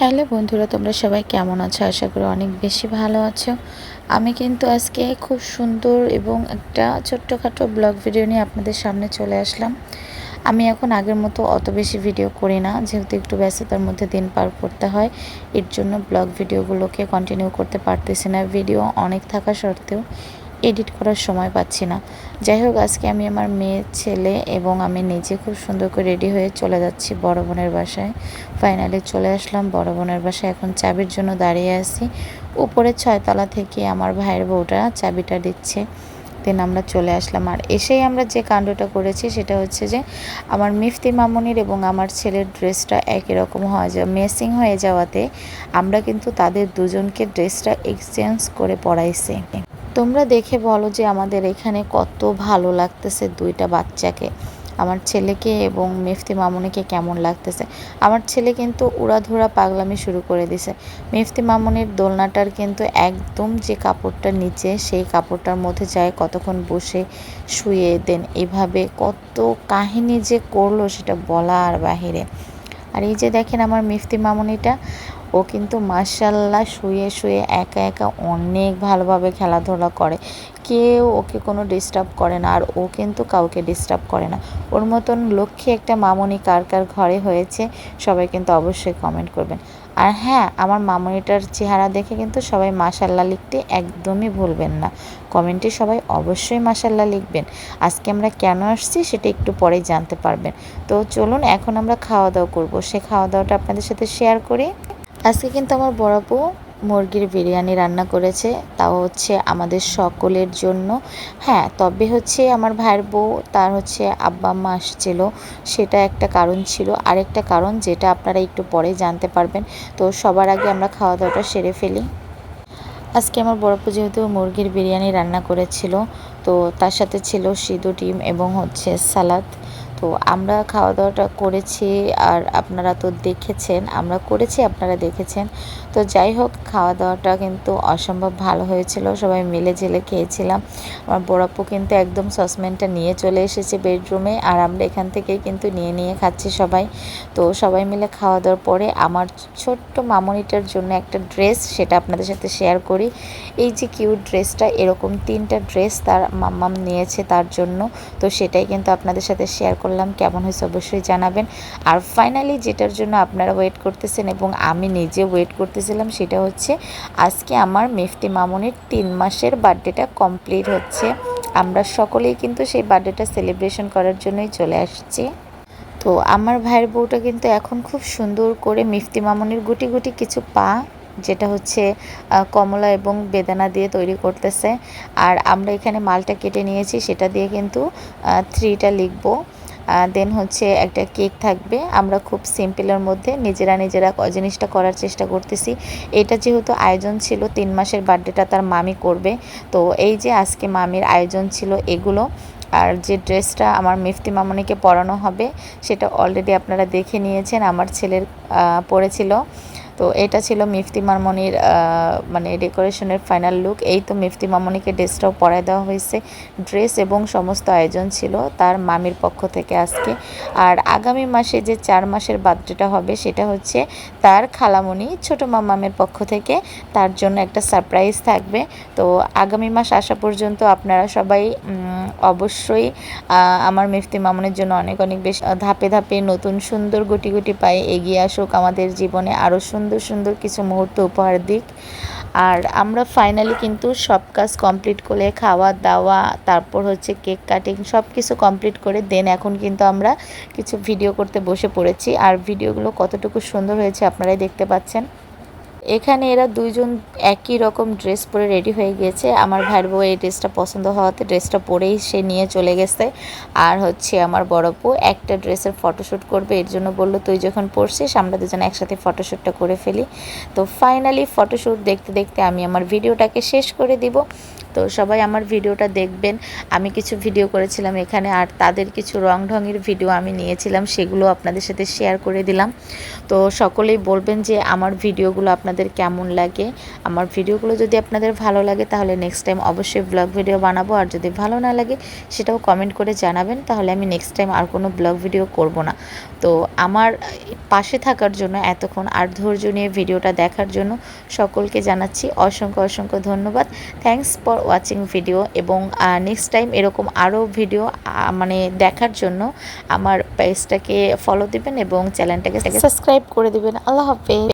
Hello বন্ধুরা, তোমরা সবাই কেমন আছো? আশা করি অনেক বেশি ভালো আছো। আমি কিন্তু আজকে খুব সুন্দর এবং একটা ছোট্টখাটো ব্লগ ভিডিও নিয়ে আপনাদের সামনে চলে আসলাম। আমি এখন আগের মতো অত বেশি ভিডিও করি না, যেহেতু একটু ব্যস্ততার মধ্যে দিন পার করতে হয়, এর জন্য ব্লগ ভিডিওগুলোকে কন্টিনিউ করতে পারতেছি না। ভিডিও অনেক থাকা সত্ত্বেও এডিট করার সময় পাচ্ছি না। যাই হোক আজকে আমি আমার মেয়ে, ছেলে এবং আমি নিজে খুব সুন্দর করে রেডি হয়ে চলে যাচ্ছি বড় বোনের বাসায়। ফাইনালি চলে আসলাম বড় বোনের বাসায়। এখন চাবির জন্য দাঁড়িয়ে আছি। উপরে ছয়তলা থেকে আমার ভাইয়ের বউটা চাবিটা দিচ্ছে। দেন আমরা চলে আসলাম। আর এসেই আমরা যে কাণ্ডটা করেছি সেটা হচ্ছে যে, আমার মিফতি মামনির এবং আমার ছেলের ড্রেসটা একই রকম হওয়া যাওয়া মেসিং হয়ে যাওয়াতে আমরা কিন্তু তাদের দুজনকে ড্রেসটা এক্সচেঞ্জ করে পড়াইছি তোমরা দেখে বলো যে আমাদের এখানে কত ভালো লাগতেছে দুইটা বাচ্চাকে। আমার ছেলেকে এবং মেফতি মামুনিকে কেমন লাগতেছে। আমার ছেলে কিন্তু উড়াধুরা পাগলামি শুরু করে দিছে। মেফতি মামুনির দোলনাটার কিন্তু একদম যে কাপড়টা নিচে, সেই কাপড়টার মধ্যে যায় কতক্ষণ বসে শুয়ে দেন। এভাবে কত কাহিনী যে করল সেটা বলার বাহিরে। আর এই যে দেখেন আমার মিফতি মামুনিটা ও কিন্তু মার্শাল্লাহ শুয়ে শুয়ে একা একা অনেক ভালোভাবে খেলাধুলা করে। কেউ ওকে কোনো ডিস্টার্ব করে না, আর ও কিন্তু কাউকে ডিস্টার্ব করে না। ওর মতন লক্ষ্যে একটা মামনি কার কার ঘরে হয়েছে, সবাই কিন্তু অবশ্যই কমেন্ট করবেন। আর হ্যাঁ আমার মামনিটার চেহারা দেখে কিন্তু সবাই মাসাল্লাহ লিখতে একদমই ভুলবেন না। কমেন্টে সবাই অবশ্যই মাসাল্লাহ লিখবেন। আজকে আমরা কেন আসছি সেটা একটু পরেই জানতে পারবেন। তো চলুন, এখন আমরা খাওয়া দাওয়া করব। সে খাওয়া দাওয়াটা আপনাদের সাথে শেয়ার করি। আজকে কিন্তু আমার বড় বউ মুরগির বিরিয়ানি রান্না করেছে, তাও হচ্ছে আমাদের সকলের জন্য। হ্যাঁ তবে হচ্ছে আমার ভাইয়ের বউ, তার হচ্ছে আব্বা আম্মা আসছিল, সেটা একটা কারণ ছিল। আরেকটা কারণ যেটা আপনারা একটু পরে জানতে পারবেন, তো সবার আগে আমরা খাওয়া দাওয়াটা সেরে ফেলি। আজকে আমার বড়পু যেহেতু মুরগির বিরিয়ানি রান্না করেছিল, তো তার সাথে ছিল সিধু ডিম এবং হচ্ছে সালাদ। তো আমরা খাওয়া দাওয়াটা করেছি আর আপনারা তো দেখেছেন, আমরা করেছি, আপনারা দেখেছেন। তো যাই হোক খাওয়া দাওয়াটা কিন্তু অসম্ভব ভালো হয়েছিল, সবাই মিলে জেলে খেয়েছিলাম। আমার বড়াপ্পু কিন্তু একদম সসম্যানটা নিয়ে চলে এসেছে বেডরুমে আর আমরা এখান থেকেই কিন্তু নিয়ে নিয়ে খাচ্ছি সবাই। তো সবাই মিলে খাওয়া দাওয়ার পরে আমার ছোট্ট মামনিটার জন্য একটা ড্রেস সেটা আপনাদের সাথে শেয়ার করি। এই যে কিউট ড্রেসটা, এরকম তিনটা ড্রেস তার মাম্মাম নিয়েছে তার জন্য। তো সেটাই কিন্তু আপনাদের সাথে শেয়ার করলাম, কেমন হয়েছে অবশ্যই জানাবেন। আর ফাইনালি যেটার জন্য আপনারা ওয়েট করতেছেন এবং আমি নিজে ওয়েট করতেছিলাম সেটা হচ্ছে, আজকে আমার মেফতি মামুনির তিন মাসের বার্থডেটা কমপ্লিট হচ্ছে। আমরা সকলেই কিন্তু সেই বার্থডেটা সেলিব্রেশন করার জন্যই চলে আসছি। তো আমার ভাইয়ের বউটা কিন্তু এখন খুব সুন্দর করে মিফতি মামনির গুটি গুটি কিছু পা, যেটা হচ্ছে কমলা এবং বেদানা দিয়ে তৈরি করতেছে। আর আমরা এখানে মালটা কেটে নিয়েছি, সেটা দিয়ে কিন্তু থ্রিটা লিখব। দেন হচ্ছে একটা কেক থাকবে। আমরা খুব সিম্পলের মধ্যে নিজেরা নিজেরা জিনিসটা করার চেষ্টা করতেছি। এটা যেহেতু আয়োজন ছিল, তিন মাসের বার্থডেটা তার মামি করবে। তো এই যে আজকে মামির আয়োজন ছিল এগুলো, আর যে ড্রেসটা আমার মিফতি মামনিকে পরানো হবে, সেটা অলরেডি আপনারা দেখে নিয়েছেন। আমার ছেলের পরেছিল। তো এটা ছিল মিফতি মামনির মানে ডেকোরেশনের ফাইনাল লুক। এই তো মিফতি মামনিকে ড্রেসটাও পরায় দেওয়া হয়েছে। ড্রেস এবং সমস্ত আয়োজন ছিল তার মামির পক্ষ থেকে আজকে। আর আগামী মাসে যে চার মাসের বার্থডেটা হবে সেটা হচ্ছে তার খালামণি, ছোট মামামের পক্ষ থেকে তার জন্য একটা সারপ্রাইজ থাকবে। তো আগামী মাস আসা পর্যন্ত আপনারা সবাই অবশ্যই আমার মিফতি মামনের জন্য অনেক অনেক বেশ ধাপে ধাপে নতুন সুন্দর গুটি গুটি পায়ে এগিয়ে আসুক। আমাদের জীবনে আরও সুন্দর সুন্দর সুন্দর কিছু মুহূর্ত উপহার দিক। আর আমরা ফাইনালি কিন্তু সব কাজ কমপ্লিট করে খাওয়া, দাওয়া, তারপর হচ্ছে কেক কাটিং সব কিছু কমপ্লিট করে দেন এখন কিন্তু আমরা কিছু ভিডিও করতে বসে পড়েছি। আর ভিডিওগুলো কতটুকু সুন্দর হয়েছে আপনারাই দেখতে পাচ্ছেন। এখানে এরা দুইজন একই রকম ড্রেস পরে রেডি হয়ে গিয়েছে। আমার ভাইয়ের বউ এই ড্রেসটা পছন্দ হওয়াতে ড্রেসটা পরেই সে নিয়ে চলে গেছে। আর হচ্ছে আমার বড় বউ একটা ড্রেসের ফটোশ্যুট করবে, এর জন্য বলল, তুই যখন পড়ছিস আমরা দুজন একসাথে ফটোশ্যুটটা করে ফেলি। তো ফাইনালি ফটোশ্যুট দেখতে দেখতে আমি আমার ভিডিওটাকে শেষ করে দিব। তো সবাই আমার ভিডিওটা দেখবেন। আমি কিছু ভিডিও করেছিলাম এখানে আর তাদের কিছু রং ঢঙের ভিডিও আমি নিয়েছিলাম, সেগুলো আপনাদের সাথে শেয়ার করে দিলাম। তো সকলেই বলবেন যে আমার ভিডিওগুলো আপনাদের কেমন লাগে? আমার ভিডিওগুলো যদি আপনাদের ভালো লাগে, তাহলে নেক্সট টাইম অবশ্যই ব্লগ ভিডিও বানাবো। আর যদি ভালো না লাগে, সেটাও কমেন্ট করে জানাবেন। তাহলে আমি নেক্সট টাইম আর কোনো ব্লগ ভিডিও করব না। তো আমার পাশে থাকার জন্য, এতক্ষণ আর ধৈর্য নিয়ে ভিডিওটা দেখার জন্য সকলকে জানাচ্ছি অসংখ্য অসংখ্য ধন্যবাদ। থ্যাংকস ফর ওয়াচিং ভিডিও এবং নেক্সট টাইম এরকম আরও ভিডিও মানে দেখার জন্য আমার পেজটাকে ফলো দিবেন এবং চ্যানেলটাকে সাবস্ক্রাইব করে দিবেন। আল্লাহ হাফেজ।